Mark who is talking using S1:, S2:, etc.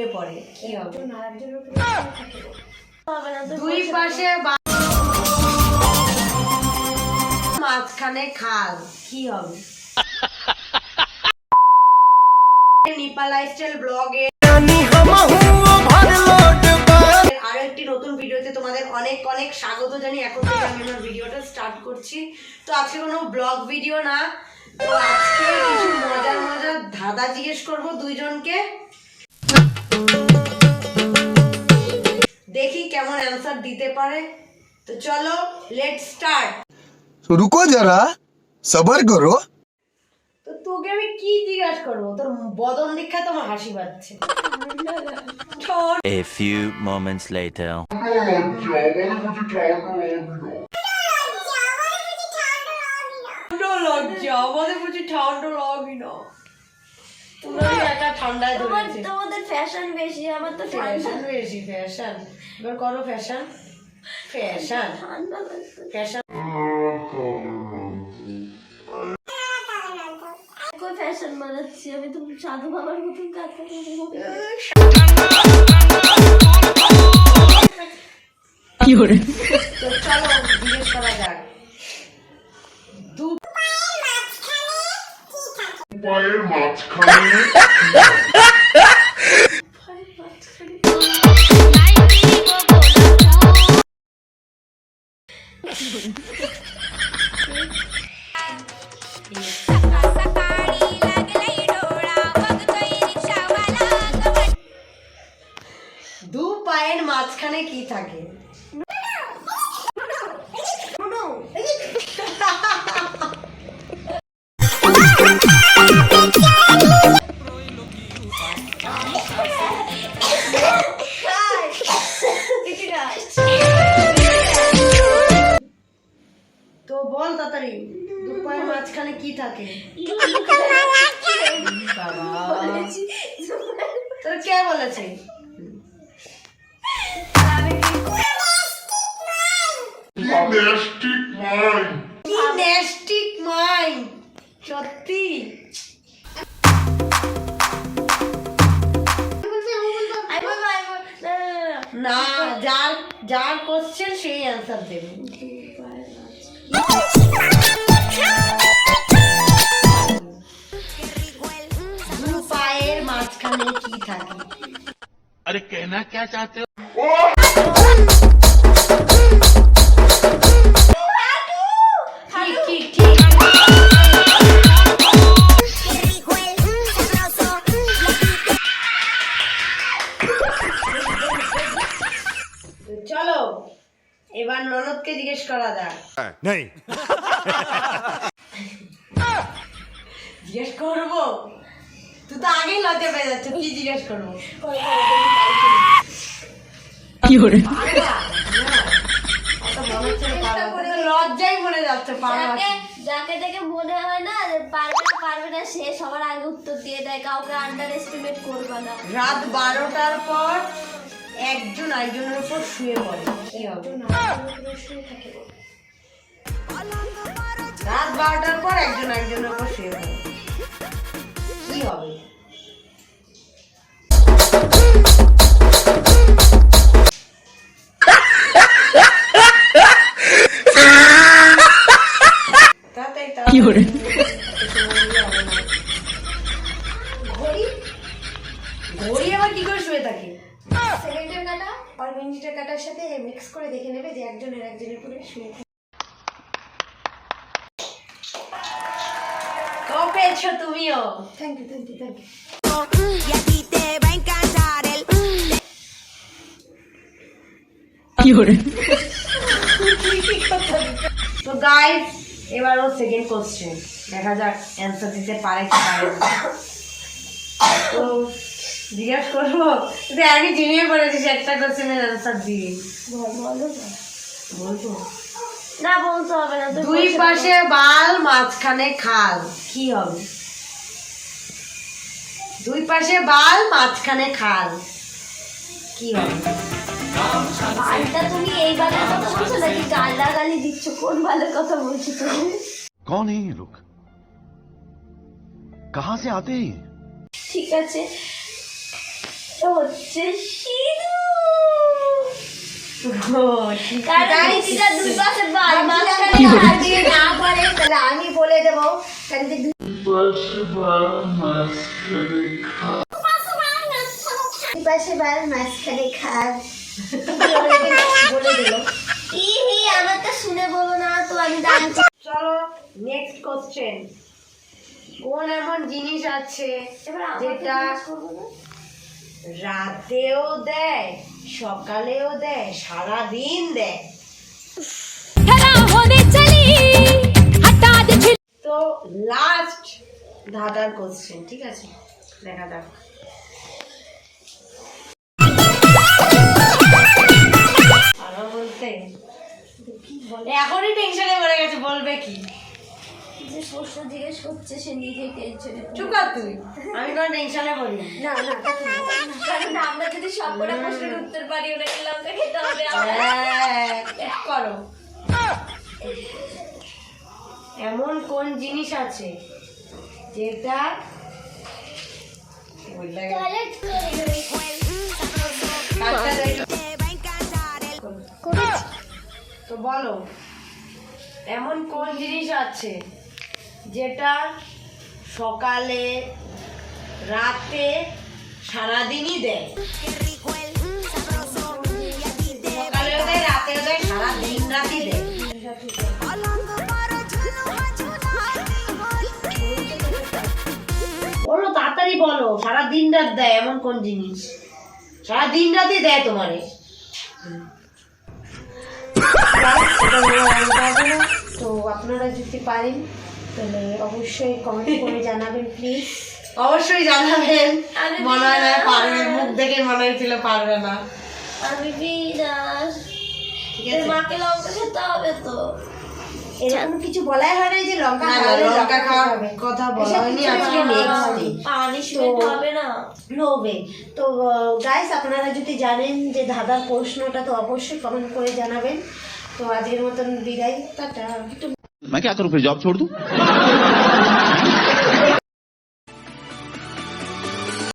S1: শুয়ে পড়ে। কি হবে। দুই পাশে মাঝখানে খাল। কি হবে? নিপা লাইফস্টাইল ব্লগে আরও একটি নতুন ভিডিওতে তোমাদের অনেক অনেক স্বাগত জানি। এখন থেকে আমি আমার ভিডিওটা স্টার্ট করছি। তো আজকে কোনো ব্লগ ভিডিও না। তো আজকে কিছু মজার মজার ধাঁধা জিজ্ঞেস করব দুইজনকে। দেখি কেমন অ্যান্সার দিতে পারে। তো চলো লেট স্টার্ট
S2: রুকো যারা সবার করো।
S1: তো তোকে আমি কি তোর বদন তোমার হাসি পাচ্ছে।
S3: A few moments later.
S1: লজ্জা আমাদের বুঝি ঠান্ডা লাগি না। ঠান্ডায়
S4: তোমার
S1: ধরেছে
S4: তোমাদের ফ্যাশন বেশি আমার তো
S1: ফ্যাশন বেশি ফ্যাশন এবার করো ফ্যাশন ফ্যাশন ফ্যাশন
S4: ফ্যাশন বানাচ্ছি আমি তো সাধু বাবার মতন কাজ
S1: তো চলো জিজ্ঞেস করা যাক।
S5: পায়ের মাঝখানে
S1: দু পায়ের মাঝখানে কি থাকে কি থাকে? তোর কে বলেছে? সত্যি।
S4: না
S1: যার যার কোশ্চেন সেই অ্যান্সার দেবে। এখানে কি থাকে আরে কেনা কে চাতে চলো এবার ননদকে জিজ্ঞেস করা যাক
S2: নেই
S1: জিজ্ঞেস করব তুই তো লজ্জা পেয়ে যাচ্ছ কি জিজ্ঞেস করব? মনে। তুই তো লজ্জাই মনে যাচ্ছে
S4: যাকে দেখে মনে হয় না পারবে না পারবে না সে সবার আগে উত্তর দিয়ে দেয় কাউকে আন্ডার এস্টিমেট করবে না।
S1: রাত বারোটার পর একজন আরেকজনের উপর শুয়ে পড়ে কি হবে। রাত বারোটার পর একজন আরেকজনের উপর শুয়ে পড়ে কি হবে।
S4: কাটার সাথে মিক্স করে দেখে নেবে যে একজনের একজনের উপরে শুয়ে থাকে।
S1: পেয়েছ তুমিও
S6: thank you thank you thank you.
S1: তো গাইস এবার ও সেকেন্ড কোশ্চেন দেখা যাক অ্যান্সার দিতে পারে কি পারে তো জিজ্ঞেস করবো তুই আমি জেনে পড়েছিস একটা কোশ্চেনের অ্যান্সার দিয়ে
S4: বল বলো না।
S1: বলবো
S4: না বলতে হবে না তুই
S1: দুই
S4: বলতে
S1: পাশে বাল মাঝখানে খাল কি হবে দুই পাশে বাল মাঝখানে খাল কি হবে
S4: বালটা তুমি এই বালের কথা বলছো নাকি গালা গালি দিচ্ছ কোন বালের কথা বলছো তুমি
S7: कौन है ये लोग कहां से आते हैं ये?
S4: ঠিক আছে এটা হচ্ছে সিঁদুর আমি বলে দেবো পাশে মাঝখানে বলে দিল ই আমারটা শুনে বলো না তো আমি
S1: চলো নেক্সট কোশ্চেন কোন এমন জিনিস আছে যেটা? রাতেও দেয়, সকালেও দেয় সারা দিন দেয়। তো লাস্ট দাদার কোশ্চেন ঠিক আছে? দেখা যাক এখনই টেনশনে পড়ে গেছে, বলবে কি?
S4: যে প্রশ্ন জিজ্ঞেস করছে সে নিজে টেনশনে
S1: চুপ কর তুই আমি কোনো টেনশনে পড়ি না।
S4: না না তা তো না। কারণ আমরা যদি সবকটা প্রশ্নের উত্তর পারি ওটাকে লঙ্কা খেতে হবে আমরা
S1: হ্যাঁ, চুপ করো এমন কোন জিনিস আছে যেটা তো বলো এমন কোন জিনিস আছে যেটা সকালে, রাতে, সারাদিনই দেয়। বলো, তাড়াতাড়ি বলো, সারা দিন রাত দেয় এমন কোন জিনিস? সারা দিন রাতই দেয় তোমারে।
S4: তো আপনারা যদি পারেন তাহলে অবশ্যই কমেন্ট করে জানাবেন প্লিজ
S1: অবশ্যই জানাবেন। মনে হয় না পারবে মুখ দেখে মনে হয়েছিল পারবে না।
S4: আমি বিনাশ
S1: ঠিক
S4: এর
S1: আছে
S4: মাকে লঙ্কা খেতে হবে তো।
S7: এরকম কিছু বলাই হয় না যে লঙ্কা
S1: না, না,
S7: খাওয়ালে
S1: লঙ্কা খাওয়ার কথা বলা হয়নি আজকে নেক্সট ডে
S4: পানিশমেন্ট হবে না।
S7: নো ওয়ে তো গাইস আপনারা যদি জানেন যে দাদার প্রশ্নটা তো অবশ্যই কমেন্ট করে জানাবেন। তো আজকের মতন বিদায়। টাটা।
S8: मैं क्या करूँ फिर जॉब छोड़ दूँ?